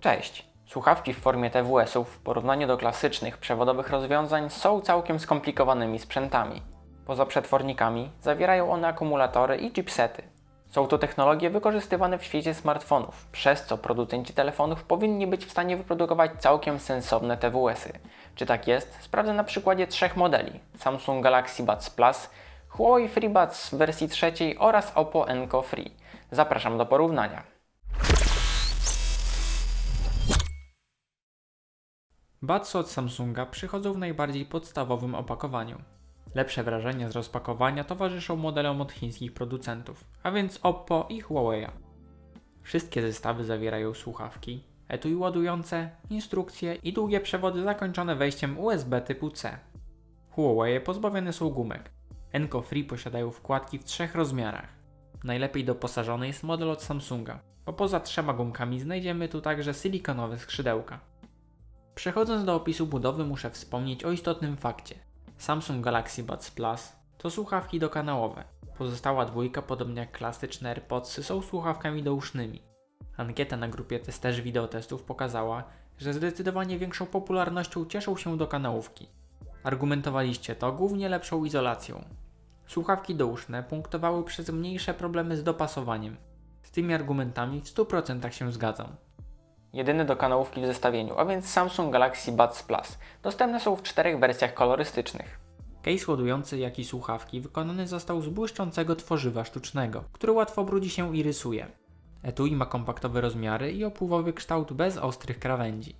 Cześć! Słuchawki w formie TWS-ów w porównaniu do klasycznych przewodowych rozwiązań są całkiem skomplikowanymi sprzętami. Poza przetwornikami zawierają one akumulatory i chipsety. Są to technologie wykorzystywane w świecie smartfonów, przez co producenci telefonów powinni być w stanie wyprodukować całkiem sensowne TWS-y. Czy tak jest? Sprawdzę na przykładzie trzech modeli: Samsung Galaxy Buds Plus, Huawei FreeBuds w wersji trzeciej oraz Oppo Enco Free. Zapraszam do porównania. Budsy od Samsunga przychodzą w najbardziej podstawowym opakowaniu. Lepsze wrażenia z rozpakowania towarzyszą modelom od chińskich producentów, a więc Oppo i Huawei. Wszystkie zestawy zawierają słuchawki, etui ładujące, instrukcje i długie przewody zakończone wejściem USB typu C. Huawei pozbawione są gumek. Enco Free posiadają wkładki w trzech rozmiarach. Najlepiej doposażony jest model od Samsunga, bo poza trzema gumkami znajdziemy tu także silikonowe skrzydełka. Przechodząc do opisu budowy muszę wspomnieć o istotnym fakcie. Samsung Galaxy Buds Plus to słuchawki dokanałowe. Pozostała dwójka, podobnie jak klasyczne AirPodsy, są słuchawkami dousznymi. Ankieta na grupie testerzy wideotestów pokazała, że zdecydowanie większą popularnością cieszą się dokanałówki. Argumentowaliście to głównie lepszą izolacją. Słuchawki douszne punktowały przez mniejsze problemy z dopasowaniem. Z tymi argumentami w 100% się zgadzam. Jedyny do kanałówki w zestawieniu, a więc Samsung Galaxy Buds Plus. Dostępne są w czterech wersjach kolorystycznych. Case ładujący jak i słuchawki wykonany został z błyszczącego tworzywa sztucznego, który łatwo brudzi się i rysuje. Etui ma kompaktowe rozmiary i opływowy kształt bez ostrych krawędzi.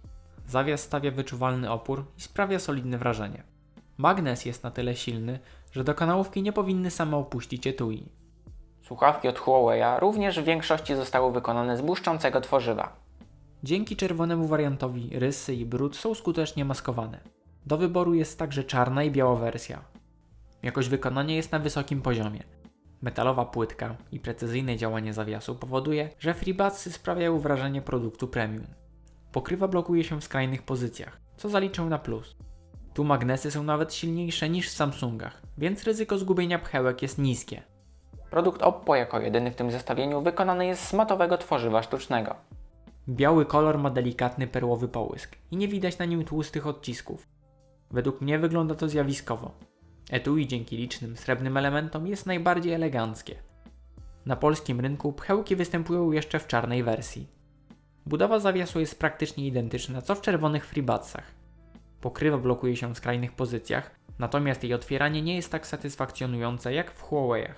Zawias stawia wyczuwalny opór i sprawia solidne wrażenie. Magnes jest na tyle silny, że do kanałówki nie powinny same opuścić etui. Słuchawki od Huawei również w większości zostały wykonane z błyszczącego tworzywa. Dzięki czerwonemu wariantowi rysy i brud są skutecznie maskowane. Do wyboru jest także czarna i biała wersja. Jakość wykonania jest na wysokim poziomie. Metalowa płytka i precyzyjne działanie zawiasu powoduje, że FreeBudsy sprawiają wrażenie produktu premium. Pokrywa blokuje się w skrajnych pozycjach, co zaliczę na plus. Tu magnesy są nawet silniejsze niż w Samsungach, więc ryzyko zgubienia pchełek jest niskie. Produkt Oppo jako jedyny w tym zestawieniu wykonany jest z matowego tworzywa sztucznego. Biały kolor ma delikatny perłowy połysk i nie widać na nim tłustych odcisków. Według mnie wygląda to zjawiskowo. Etui dzięki licznym srebrnym elementom jest najbardziej eleganckie. Na polskim rynku pchełki występują jeszcze w czarnej wersji. Budowa zawiasu jest praktycznie identyczna co w czerwonych FreeBudsach. Pokrywa blokuje się w skrajnych pozycjach, natomiast jej otwieranie nie jest tak satysfakcjonujące jak w Huawei'ach.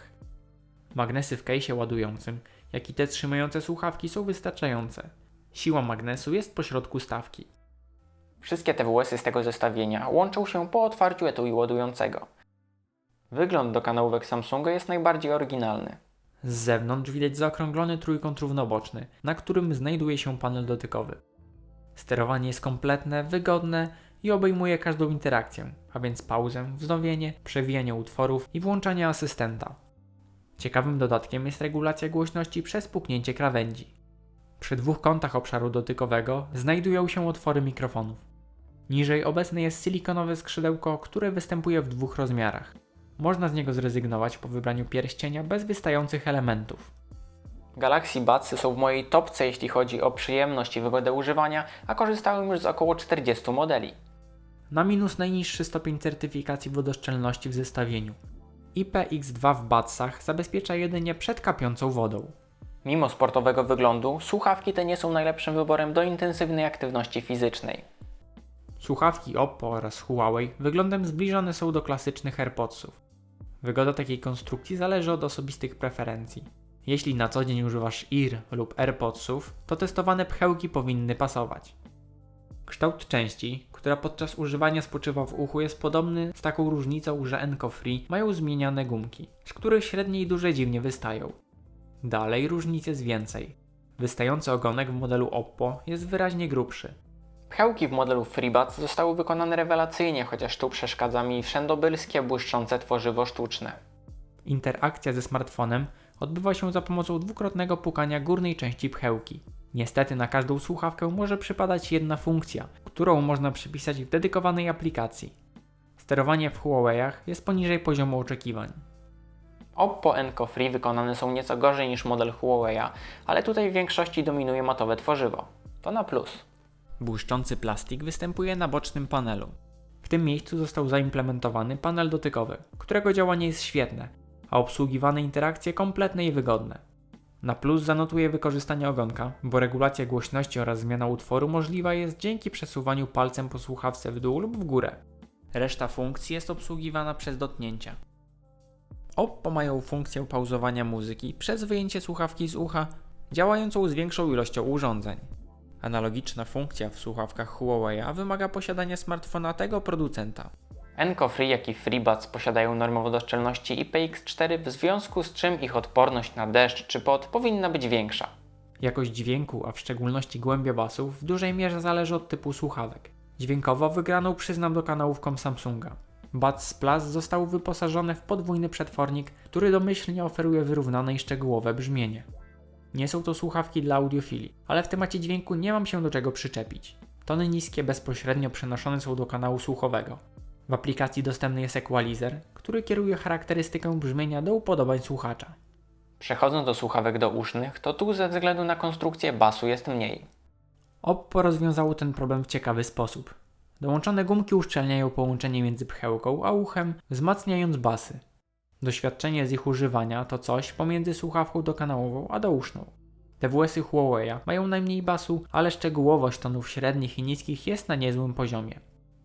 Magnesy w kejsie ładującym, jak i te trzymające słuchawki są wystarczające. Siła magnesu jest pośrodku stawki. Wszystkie TWS-y z tego zestawienia łączą się po otwarciu etui ładującego. Wygląd do kanałówek Samsunga jest najbardziej oryginalny. Z zewnątrz widać zaokrąglony trójkąt równoboczny, na którym znajduje się panel dotykowy. Sterowanie jest kompletne, wygodne i obejmuje każdą interakcję, a więc pauzę, wznowienie, przewijanie utworów i włączanie asystenta. Ciekawym dodatkiem jest regulacja głośności przez puknięcie krawędzi. Przy dwóch kątach obszaru dotykowego znajdują się otwory mikrofonów. Niżej obecne jest silikonowe skrzydełko, które występuje w dwóch rozmiarach. Można z niego zrezygnować po wybraniu pierścienia bez wystających elementów. Galaxy Budsy są w mojej topce jeśli chodzi o przyjemność i wygodę używania, a korzystałem już z około 40 modeli. Na minus najniższy stopień certyfikacji wodoszczelności w zestawieniu. IPX2 w Budsach zabezpiecza jedynie przed kapiącą wodą. Mimo sportowego wyglądu, słuchawki te nie są najlepszym wyborem do intensywnej aktywności fizycznej. Słuchawki Oppo oraz Huawei wyglądem zbliżone są do klasycznych AirPodsów. Wygoda takiej konstrukcji zależy od osobistych preferencji. Jeśli na co dzień używasz Ear lub AirPodsów, to testowane pchełki powinny pasować. Kształt części, która podczas używania spoczywa w uchu jest podobny z taką różnicą, że Enco Free mają zmieniane gumki, z których średnie i duże dziwnie wystają. Dalej różnic jest więcej. Wystający ogonek w modelu Oppo jest wyraźnie grubszy. Pchełki w modelu FreeBuds zostały wykonane rewelacyjnie, chociaż tu przeszkadza mi wszędobylskie, błyszczące tworzywo sztuczne. Interakcja ze smartfonem odbywa się za pomocą dwukrotnego pukania górnej części pchełki. Niestety na każdą słuchawkę może przypadać jedna funkcja, którą można przypisać w dedykowanej aplikacji. Sterowanie w Huawei'ach jest poniżej poziomu oczekiwań. Oppo Enco Free wykonane są nieco gorzej niż model Huawei, ale tutaj w większości dominuje matowe tworzywo. To na plus. Błyszczący plastik występuje na bocznym panelu. W tym miejscu został zaimplementowany panel dotykowy, którego działanie jest świetne, a obsługiwane interakcje kompletne i wygodne. Na plus zanotuje wykorzystanie ogonka, bo regulacja głośności oraz zmiana utworu możliwa jest dzięki przesuwaniu palcem po słuchawce w dół lub w górę. Reszta funkcji jest obsługiwana przez dotknięcia. Oppo mają funkcję pauzowania muzyki przez wyjęcie słuchawki z ucha, działającą z większą ilością urządzeń. Analogiczna funkcja w słuchawkach Huawei wymaga posiadania smartfona tego producenta. Enco Free, jak i FreeBuds posiadają normową doszczelności IPX4, w związku z czym ich odporność na deszcz czy pot powinna być większa. Jakość dźwięku, a w szczególności głębia basów, w dużej mierze zależy od typu słuchawek. Dźwiękowo wygraną przyznam do kanałówkom Samsunga. Buds Plus został wyposażony w podwójny przetwornik, który domyślnie oferuje wyrównane i szczegółowe brzmienie. Nie są to słuchawki dla audiofilii, ale w temacie dźwięku nie mam się do czego przyczepić. Tony niskie bezpośrednio przenoszone są do kanału słuchowego. W aplikacji dostępny jest equalizer, który kieruje charakterystykę brzmienia do upodobań słuchacza. Przechodząc do słuchawek dousznych, to tu ze względu na konstrukcję basu jest mniej. Oppo rozwiązało ten problem w ciekawy sposób. Dołączone gumki uszczelniają połączenie między pchełką a uchem, wzmacniając basy. Doświadczenie z ich używania to coś pomiędzy słuchawką dokanałową a douszną. TWS-y Huawei mają najmniej basu, ale szczegółowość tonów średnich i niskich jest na niezłym poziomie.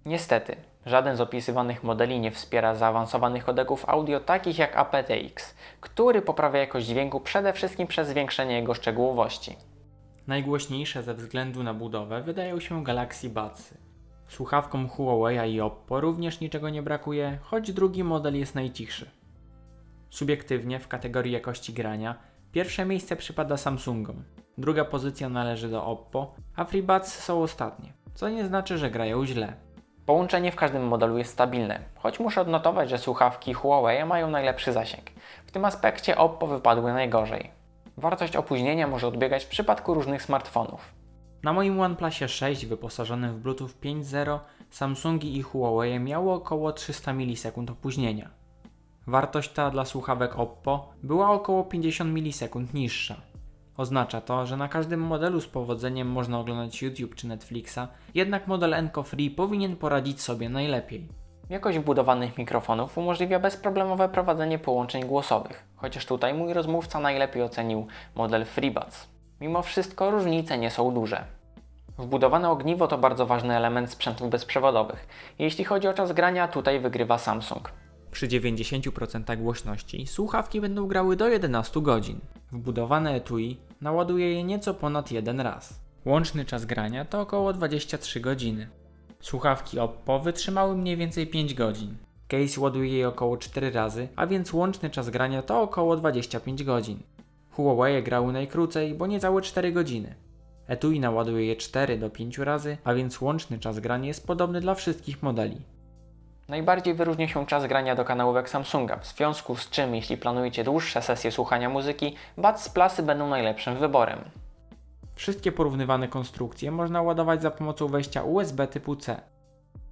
Niestety, żaden z opisywanych modeli nie wspiera zaawansowanych kodeków audio takich jak aptX, który poprawia jakość dźwięku przede wszystkim przez zwiększenie jego szczegółowości. Najgłośniejsze ze względu na budowę wydają się Galaxy Budsy. Słuchawkom Huawei i Oppo również niczego nie brakuje, choć drugi model jest najcichszy. Subiektywnie w kategorii jakości grania pierwsze miejsce przypada Samsungom, druga pozycja należy do Oppo, a FreeBuds są ostatnie, co nie znaczy, że grają źle. Połączenie w każdym modelu jest stabilne, choć muszę odnotować, że słuchawki Huawei mają najlepszy zasięg. W tym aspekcie Oppo wypadły najgorzej. Wartość opóźnienia może odbiegać w przypadku różnych smartfonów. Na moim OnePlusie 6 wyposażonym w Bluetooth 5.0 Samsungi i Huawei miało około 300 milisekund opóźnienia. Wartość ta dla słuchawek Oppo była około 50 milisekund niższa. Oznacza to, że na każdym modelu z powodzeniem można oglądać YouTube czy Netflixa, jednak model Enco Free powinien poradzić sobie najlepiej. Jakość wbudowanych mikrofonów umożliwia bezproblemowe prowadzenie połączeń głosowych, chociaż tutaj mój rozmówca najlepiej ocenił model FreeBuds. Mimo wszystko różnice nie są duże. Wbudowane ogniwo to bardzo ważny element sprzętów bezprzewodowych. Jeśli chodzi o czas grania, tutaj wygrywa Samsung. Przy 90% głośności słuchawki będą grały do 11 godzin. Wbudowane etui naładuje je nieco ponad jeden raz. Łączny czas grania to około 23 godziny. Słuchawki Oppo wytrzymały mniej więcej 5 godzin. Case ładuje je około 4 razy, a więc łączny czas grania to około 25 godzin. Huawei grały najkrócej, bo niecałe 4 godziny. Etui naładuje je 4 do 5 razy, a więc łączny czas grania jest podobny dla wszystkich modeli. Najbardziej wyróżnia się czas grania do kanałówek Samsunga, w związku z czym jeśli planujecie dłuższe sesje słuchania muzyki, Buds Plusy będą najlepszym wyborem. Wszystkie porównywane konstrukcje można ładować za pomocą wejścia USB typu C.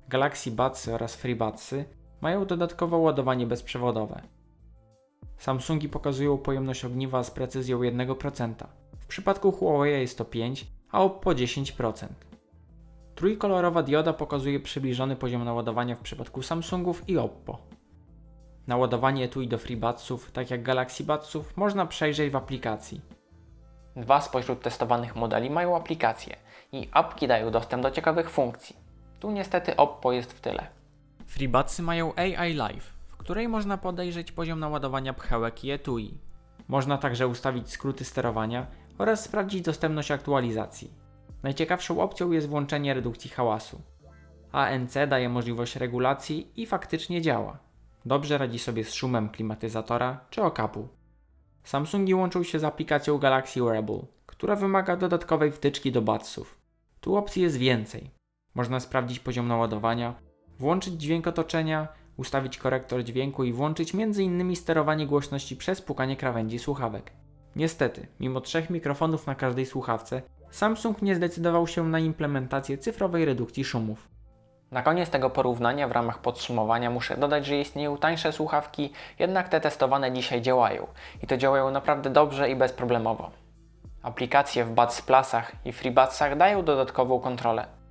Galaxy Budsy oraz FreeBudsy mają dodatkowe ładowanie bezprzewodowe. Samsungi pokazują pojemność ogniwa z precyzją 1%. W przypadku Huawei jest to 5, a Oppo 10%. Trójkolorowa dioda pokazuje przybliżony poziom naładowania w przypadku Samsungów i Oppo. Naładowanie etui do FreeBudsów, tak jak Galaxy Budsów, można przejrzeć w aplikacji. Dwa spośród testowanych modeli mają aplikacje i apki dają dostęp do ciekawych funkcji. Tu niestety Oppo jest w tyle. FreeBudsy mają AI Live, której można podejrzeć poziom naładowania pchełek i etui. Można także ustawić skróty sterowania oraz sprawdzić dostępność aktualizacji. Najciekawszą opcją jest włączenie redukcji hałasu. ANC daje możliwość regulacji i faktycznie działa. Dobrze radzi sobie z szumem klimatyzatora czy okapu. Samsungi łączą się z aplikacją Galaxy Wearable, która wymaga dodatkowej wtyczki do budsów. Tu opcji jest więcej. Można sprawdzić poziom naładowania, włączyć dźwięk otoczenia, ustawić korektor dźwięku i włączyć m.in. sterowanie głośności przez pukanie krawędzi słuchawek. Niestety, mimo trzech mikrofonów na każdej słuchawce, Samsung nie zdecydował się na implementację cyfrowej redukcji szumów. Na koniec tego porównania w ramach podsumowania muszę dodać, że istnieją tańsze słuchawki, jednak te testowane dzisiaj działają i to działają naprawdę dobrze i bezproblemowo. Aplikacje w Buds Plusach i FreeBudsach dają dodatkową kontrolę.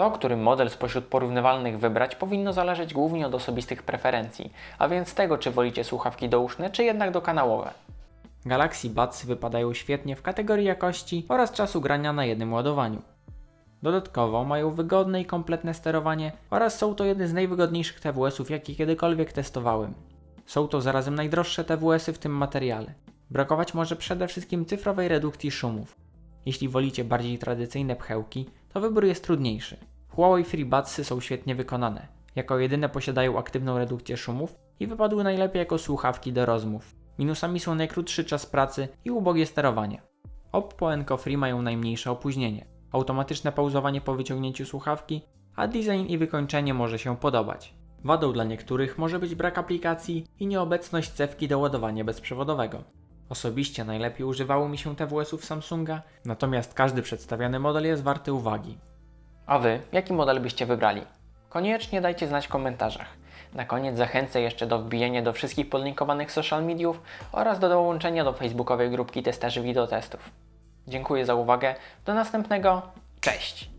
To, który model spośród porównywalnych wybrać, powinno zależeć głównie od osobistych preferencji, a więc tego, czy wolicie słuchawki douszne, czy jednak dokanałowe. Galaxy Buds wypadają świetnie w kategorii jakości oraz czasu grania na jednym ładowaniu. Dodatkowo mają wygodne i kompletne sterowanie oraz są to jedne z najwygodniejszych TWS-ów, jakie kiedykolwiek testowałem. Są to zarazem najdroższe TWS-y w tym materiale. Brakować może przede wszystkim cyfrowej redukcji szumów. Jeśli wolicie bardziej tradycyjne pchełki, to wybór jest trudniejszy. Huawei FreeBudsy są świetnie wykonane. Jako jedyne posiadają aktywną redukcję szumów i wypadły najlepiej jako słuchawki do rozmów. Minusami są najkrótszy czas pracy i ubogie sterowanie. Oppo Enco Free mają najmniejsze opóźnienie, automatyczne pauzowanie po wyciągnięciu słuchawki, a design i wykończenie może się podobać. Wadą dla niektórych może być brak aplikacji i nieobecność cewki do ładowania bezprzewodowego. Osobiście najlepiej używało mi się TWS-ów Samsunga, natomiast każdy przedstawiany model jest warty uwagi. A Wy, jaki model byście wybrali? Koniecznie dajcie znać w komentarzach. Na koniec zachęcę jeszcze do wbijania do wszystkich podlinkowanych social mediów oraz do dołączenia do facebookowej grupki testerzy wideotestów. Dziękuję za uwagę, do następnego, cześć!